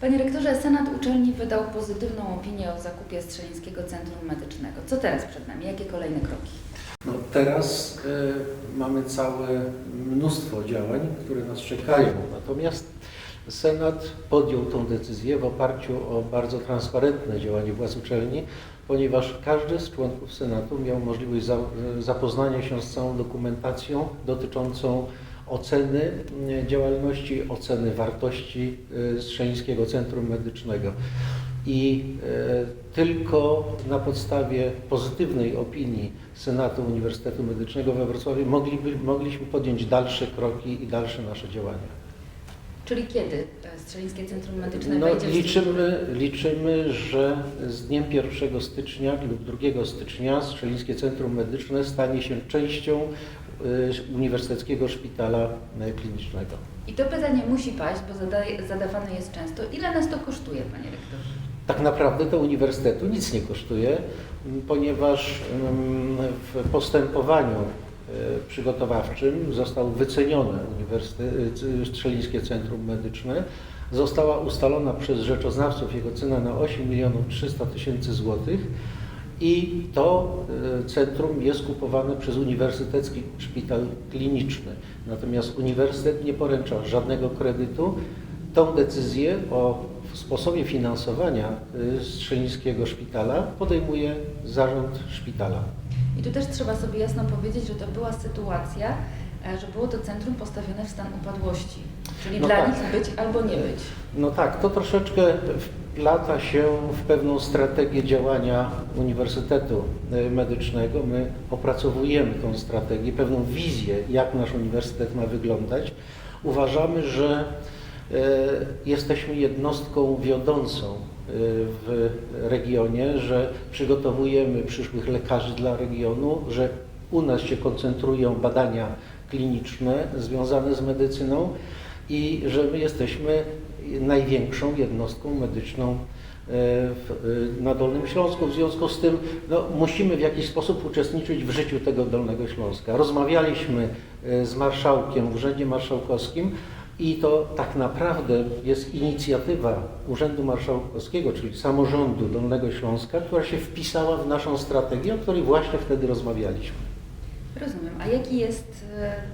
Panie rektorze, Senat Uczelni wydał pozytywną opinię o zakupie Strzelińskiego Centrum Medycznego. Co teraz przed nami? Jakie kolejne kroki? No teraz e, mamy całe mnóstwo działań, które nas czekają. Natomiast Senat podjął tą decyzję w oparciu o bardzo transparentne działanie władz uczelni, ponieważ każdy z członków Senatu miał możliwość za, zapoznania się z całą dokumentacją dotyczącą oceny działalności, oceny wartości e, Strzelińskiego Centrum Medycznego. I e, tylko na podstawie pozytywnej opinii Senatu Uniwersytetu Medycznego we Wrocławiu mogliby, mogliśmy podjąć dalsze kroki i dalsze nasze działania. Czyli kiedy e, Strzelińskie Centrum Medyczne No, wejdzie w liczymy, liczymy, że z dniem 1 stycznia lub 2 stycznia Strzelińskie Centrum Medyczne stanie się częścią Uniwersyteckiego Szpitala Klinicznego. I to pytanie musi paść, bo zadaje, zadawane jest często. Ile nas to kosztuje, panie rektorze? Tak naprawdę to uniwersytetu nic nie kosztuje, ponieważ w postępowaniu e, przygotowawczym został wycenione e, Strzelińskie Centrum Medyczne. Została ustalona przez rzeczoznawców jego cena na 8 milionów 300 tysięcy złotych i to e, centrum jest kupowane przez Uniwersytecki Szpital Kliniczny. Natomiast uniwersytet nie poręcza żadnego kredytu. Tą decyzję o sposobie finansowania y, Strzelińskiego Szpitala podejmuje zarząd szpitala. I tu też trzeba sobie jasno powiedzieć, że to była sytuacja, e, że było to centrum postawione w stan upadłości. Czyli No dla tak. nich być albo nie być. No tak, to troszeczkę wplata się w pewną strategię działania Uniwersytetu y, Medycznego. My opracowujemy tą strategię, pewną wizję, jak nasz uniwersytet ma wyglądać. Uważamy, że e, jesteśmy jednostką wiodącą e, w regionie, że przygotowujemy przyszłych lekarzy dla regionu, że u nas się koncentrują badania kliniczne związane z medycyną i że my jesteśmy największą jednostką medyczną e, w, e, na Dolnym Śląsku. W związku z tym no, musimy w jakiś sposób uczestniczyć w życiu tego Dolnego Śląska. Rozmawialiśmy e, z marszałkiem w Urzędzie Marszałkowskim i to tak naprawdę jest inicjatywa Urzędu Marszałkowskiego, czyli samorządu Dolnego Śląska, która się wpisała w naszą strategię, o której właśnie wtedy rozmawialiśmy. Rozumiem. A jaki jest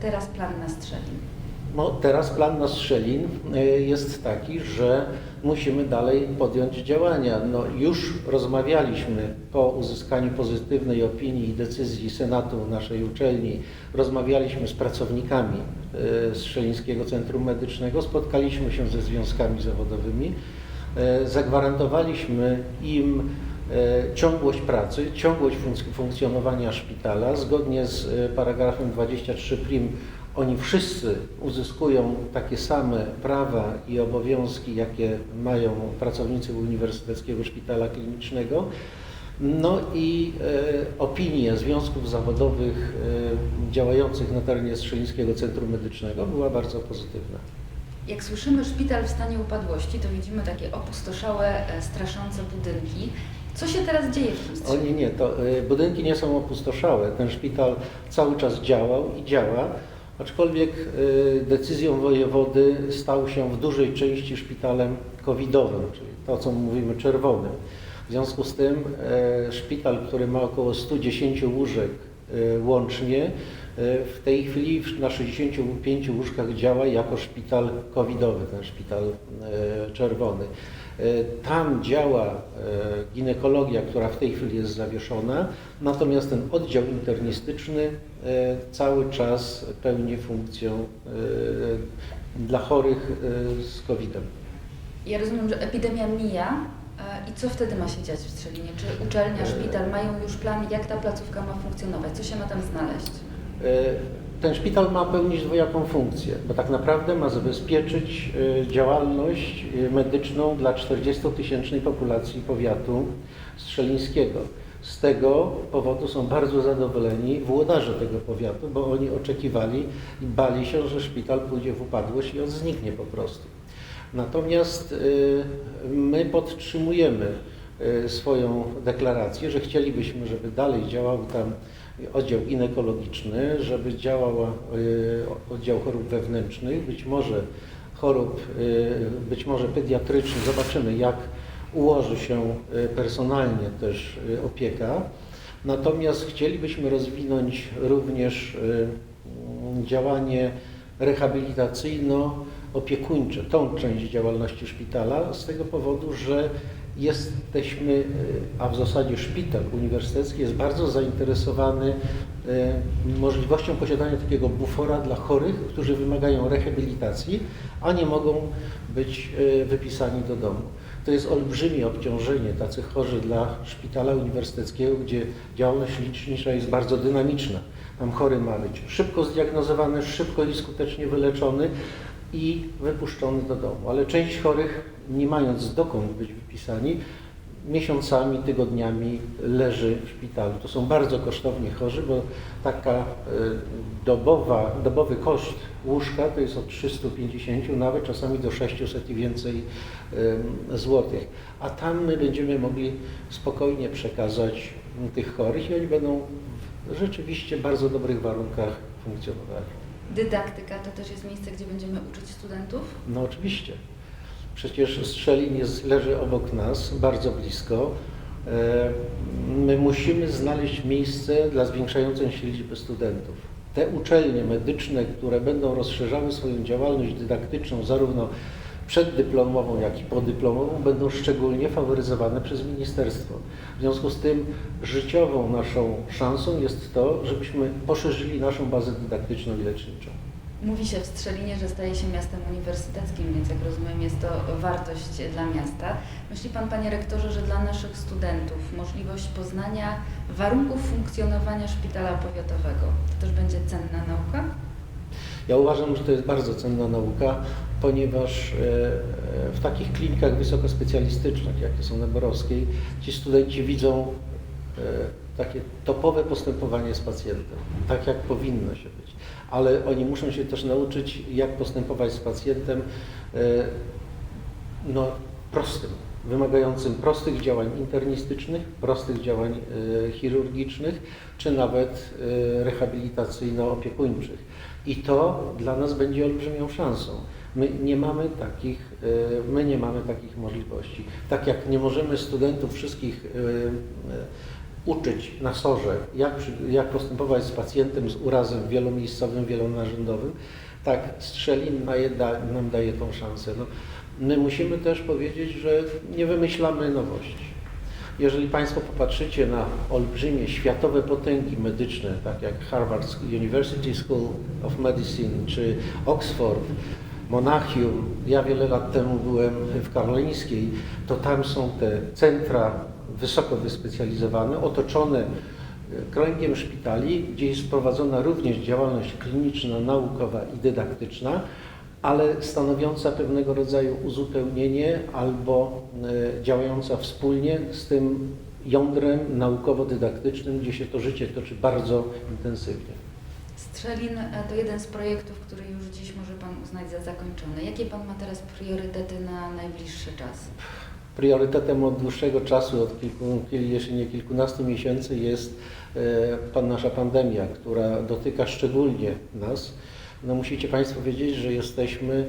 teraz plan na Strzelin? No, teraz plan na Strzelin e, jest taki, że musimy dalej podjąć działania. No, już rozmawialiśmy po uzyskaniu pozytywnej opinii i decyzji Senatu naszej uczelni, rozmawialiśmy z pracownikami e, Strzelińskiego Centrum Medycznego, spotkaliśmy się ze związkami zawodowymi, e, zagwarantowaliśmy im ciągłość pracy, ciągłość funkc- funkcjonowania szpitala. Zgodnie z paragrafem 23 prim oni wszyscy uzyskują takie same prawa i obowiązki, jakie mają pracownicy Uniwersyteckiego Szpitala Klinicznego. No i e, opinia związków zawodowych e, działających na terenie Strzelińskiego Centrum Medycznego była bardzo pozytywna. Jak słyszymy szpital w stanie upadłości, to widzimy takie opustoszałe, e, straszące budynki. Co się teraz dzieje w tym O nie, nie, to y, budynki nie są opustoszałe. Ten szpital cały czas działał i działa, aczkolwiek y, decyzją wojewody stał się w dużej części szpitalem covidowym, czyli to, co mówimy czerwonym. W związku z tym e, szpital, który ma około 110 łóżek e, łącznie, w tej chwili na 65 łóżkach działa jako szpital covidowy, ten szpital e, czerwony. E, Tam działa e, ginekologia, która w tej chwili jest zawieszona, natomiast ten oddział internistyczny e, cały czas pełni funkcję e, dla chorych e, z COVID-em. Ja rozumiem, że epidemia mija. e, I co wtedy ma się dziać w Strzelinie? Czy uczelnia, szpital mają już plan, jak ta placówka ma funkcjonować? Co się ma tam znaleźć? E, Ten szpital ma pełnić dwojaką funkcję, bo tak naprawdę ma zabezpieczyć e, działalność e, medyczną dla 40-tysięcznej populacji powiatu strzelińskiego. Z tego powodu są bardzo zadowoleni włodarze tego powiatu, bo oni oczekiwali i bali się, że szpital pójdzie w upadłość i on zniknie po prostu. Natomiast my podtrzymujemy swoją deklarację, że chcielibyśmy, żeby dalej działał tam oddział ginekologiczny, żeby działał e, oddział chorób wewnętrznych, być może chorób, y, być może pediatrycznych. Zobaczymy, jak ułoży się y, personalnie też opieka. Natomiast chcielibyśmy rozwinąć również działanie rehabilitacyjno-opiekuńcze, tą część działalności szpitala, z tego powodu, że jesteśmy, y, a w zasadzie szpital uniwersytecki jest bardzo zainteresowany y, możliwością posiadania takiego bufora dla chorych, którzy wymagają rehabilitacji, a nie mogą być y, wypisani do domu. To jest olbrzymie obciążenie tacy chorzy dla szpitala uniwersyteckiego, gdzie działalność lecznicza jest bardzo dynamiczna. Tam chory ma być szybko zdiagnozowany, szybko i skutecznie wyleczony i wypuszczony do domu. Ale część chorych, nie mając dokąd być wypisani, miesiącami, tygodniami leży w szpitalu. To są bardzo kosztowni chorzy, bo taka e, dobowa, dobowy koszt łóżka to jest od 350 nawet czasami do 600 i więcej em, złotych. A tam my będziemy mogli spokojnie przekazać tych chorych i oni będą w rzeczywiście bardzo dobrych warunkach funkcjonowali. Dydaktyka to też jest miejsce, gdzie będziemy uczyć studentów. No oczywiście. Przecież Strzelin jest, leży obok nas, bardzo blisko. E, My musimy znaleźć miejsce dla zwiększającej się liczby studentów. Te uczelnie medyczne, które będą rozszerzały swoją działalność dydaktyczną, zarówno przeddyplomową, jak i podyplomową, będą szczególnie faworyzowane przez ministerstwo. W związku z tym życiową naszą szansą jest to, żebyśmy poszerzyli naszą bazę dydaktyczną i leczniczą. Mówi się w Strzelinie, że staje się miastem uniwersyteckim, więc jak rozumiem jest to wartość dla miasta. Myśli Pan, Panie Rektorze, że dla naszych studentów możliwość poznania warunków funkcjonowania szpitala powiatowego to też będzie cenna nauka? Ja uważam, że to jest bardzo cenna nauka, ponieważ e, e, w takich klinikach wysokospecjalistycznych, jakie są na Borowskiej, ci studenci widzą e, takie topowe postępowanie z pacjentem, tak jak powinno się być. Ale oni muszą się też nauczyć, jak postępować z pacjentem e, no, prostym, wymagającym prostych działań internistycznych, prostych działań e, chirurgicznych, czy nawet e, rehabilitacyjno-opiekuńczych. I to dla nas będzie olbrzymią szansą. My nie mamy takich, my nie mamy takich możliwości. Tak jak nie możemy studentów wszystkich uczyć na sorze, jak, jak postępować z pacjentem z urazem wielomiejscowym, wielonarzędowym, tak Strzelin nam daje tą szansę. No, my musimy też powiedzieć, że nie wymyślamy nowości. Jeżeli Państwo popatrzycie na olbrzymie światowe potęgi medyczne, tak jak Harvard University School of Medicine czy Oxford, Monachium, ja wiele lat temu byłem w Karolińskiej, to tam są te centra wysoko wyspecjalizowane, otoczone e, kręgiem szpitali, gdzie jest prowadzona również działalność kliniczna, naukowa i dydaktyczna, ale stanowiąca pewnego rodzaju uzupełnienie albo e, działająca wspólnie z tym jądrem naukowo-dydaktycznym, gdzie się to życie toczy bardzo intensywnie. Strzelin e, to jeden z projektów, który już dziś może Pan uznać za zakończony. Jakie Pan ma teraz priorytety na najbliższy czas? Priorytetem od dłuższego czasu, od kilku, kil- jeśli nie kilkunastu miesięcy jest e, pan, nasza pandemia, która dotyka szczególnie nas. No musicie Państwo wiedzieć, że jesteśmy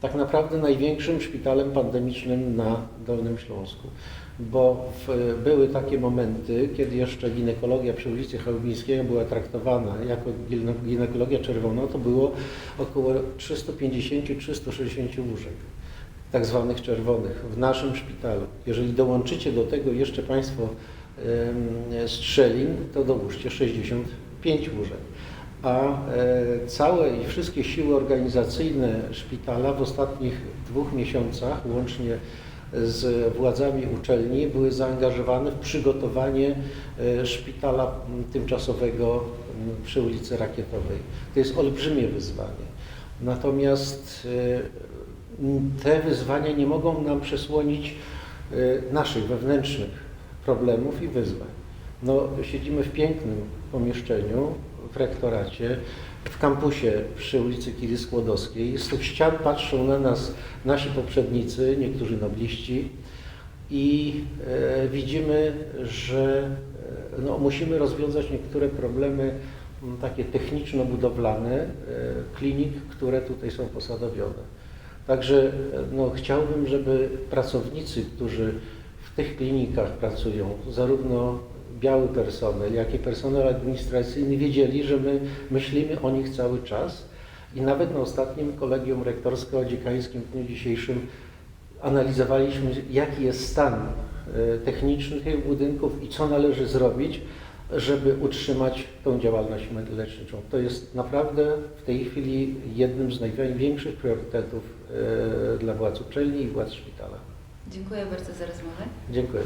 tak naprawdę największym szpitalem pandemicznym na Dolnym Śląsku, bo w, były takie momenty, kiedy jeszcze ginekologia przy ulicy Chałubińskiego była traktowana jako gine- ginekologia czerwona, to było około 350-360 łóżek tak zwanych czerwonych w naszym szpitalu. Jeżeli dołączycie do tego jeszcze Państwo strzelin, to dołóżcie 65 łóżek. A e, całe i wszystkie siły organizacyjne szpitala w ostatnich dwóch miesiącach, łącznie z władzami uczelni, były zaangażowane w przygotowanie e, szpitala tymczasowego przy ulicy Rakietowej. To jest olbrzymie wyzwanie. Natomiast e, te wyzwania nie mogą nam przesłonić y, naszych wewnętrznych problemów i wyzwań. No, siedzimy w pięknym pomieszczeniu w rektoracie, w kampusie przy ulicy Kiry Skłodowskiej. Z tych ścian patrzą na nas nasi poprzednicy, niektórzy nobliści i e, widzimy, że e, no, musimy rozwiązać niektóre problemy takie techniczno-budowlane e, klinik, które tutaj są posadowione. Także no, chciałbym, żeby pracownicy, którzy w tych klinikach pracują, zarówno biały personel, jak i personel administracyjny, wiedzieli, że my myślimy o nich cały czas. I nawet na ostatnim kolegium rektorsko-dziekańskim w dniu dzisiejszym analizowaliśmy, jaki jest stan e, techniczny tych budynków i co należy zrobić, żeby utrzymać tą działalność leczniczą. To jest naprawdę w tej chwili jednym z największych priorytetów e, dla władz uczelni i władz szpitala. Dziękuję bardzo za rozmowę. Dziękuję.